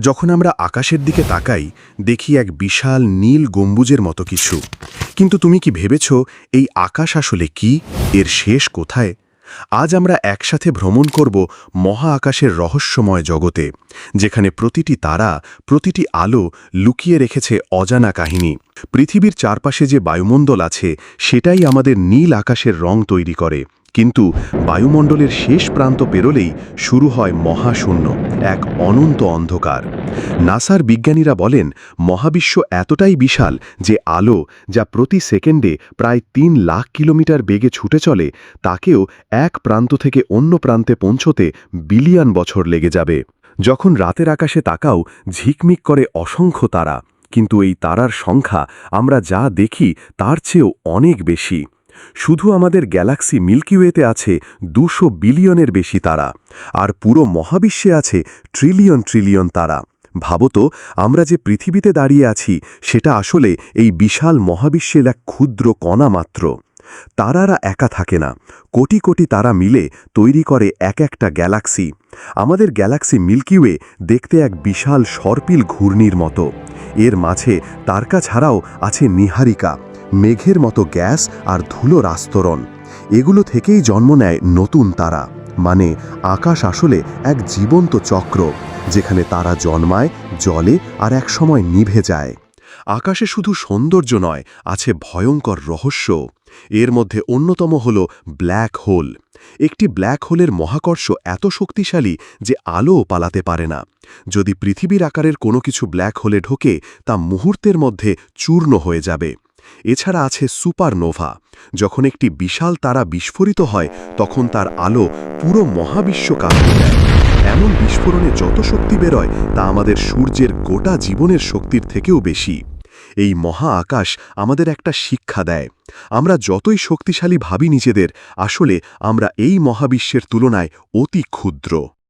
যখন আমরা আকাশের দিকে তাকাই, দেখি এক বিশাল নীল গম্বুজের মতো কিছু। কিন্তু তুমি কি ভেবেছ, এই আকাশ আসলে কি? এর শেষ কোথায়? আজ আমরা একসাথে ভ্রমণ করব মহা আকাশের রহস্যময় জগতে, যেখানে প্রতিটি তারা, প্রতিটি আলো লুকিয়ে রেখেছে অজানা কাহিনী। পৃথিবীর চারপাশে যে বায়ুমণ্ডল আছে, সেটাই আমাদের নীল আকাশের রং তৈরি করে। কিন্তু বায়ুমণ্ডলের শেষ প্রান্ত পেরোলেই শুরু হয় মহাশূন্য, এক অনন্ত অন্ধকার। নাসার বিজ্ঞানীরা বলেন, মহাবিশ্ব এতটাই বিশাল যে আলো, যা প্রতি সেকেন্ডে প্রায় তিন লাখ কিলোমিটার বেগে ছুটে চলে, তাকেও এক প্রান্ত থেকে অন্য প্রান্তে পৌঁছতে বিলিয়ন বছর লেগে যাবে। যখন রাতের আকাশে তাকাও, ঝিকমিক করে অসংখ্য তারা। কিন্তু এই তারার সংখ্যা আমরা যা দেখি, তার চেয়েও অনেক বেশি। শুধু আমাদের গ্যালাক্সি মিল্কিওয়েতে আছে দুশো বিলিয়নের বেশি তারা, আর পুরো মহাবিশ্বে আছে ট্রিলিয়ন ট্রিলিয়ন তারা। ভাবত আমরা যে পৃথিবীতে দাঁড়িয়ে আছি, সেটা আসলে এই বিশাল মহাবিশ্বের এক ক্ষুদ্র কণা মাত্র। তারারা একা থাকে না, কোটি কোটি তারা মিলে তৈরি করে এক একটা গ্যালাক্সি। আমাদের গ্যালাক্সি মিল্কিওয়ে দেখতে এক বিশাল সর্পিল ঘূর্ণির মতো। এর মাঝে তারকা ছাড়াও আছে নিহারিকা। মেঘের মতো গ্যাস আর ধুলোর আস্তরণ এগুলো থেকেই জন্ম নেয় নতুন তারা। মানে আকাশ আসলে এক জীবন্ত চক্র, যেখানে তারা জন্মায় জলে আর এক সময় নিভে যায়। আকাশে শুধু সৌন্দর্য নয়, আছে ভয়ঙ্কর রহস্য। এর মধ্যে অন্যতম হল ব্ল্যাক হোল। একটি ব্ল্যাক হোলের মহাকর্ষ এত শক্তিশালী যে আলোও পালাতে পারে না। যদি পৃথিবীর আকারের কোনো কিছু ব্ল্যাক হোলে ঢোকে, তা মুহূর্তের মধ্যে চূর্ণ হয়ে যাবে। এছাড়া আছে সুপারনোভা। যখন একটি বিশাল তারা বিস্ফোরিত হয়, তখন তার আলো পুরো মহাবিশ্ব কাঁপিয়ে দেয়। এমন বিস্ফোরণে যত শক্তি বেরোয়, তা আমাদের সূর্যের গোটা জীবনের শক্তির থেকেও বেশি। এই মহা আকাশ আমাদের একটা শিক্ষা দেয়। আমরা যতই শক্তিশালী ভাবি নিজেদের, আসলে আমরা এই মহাবিশ্বের তুলনায় অতি ক্ষুদ্র।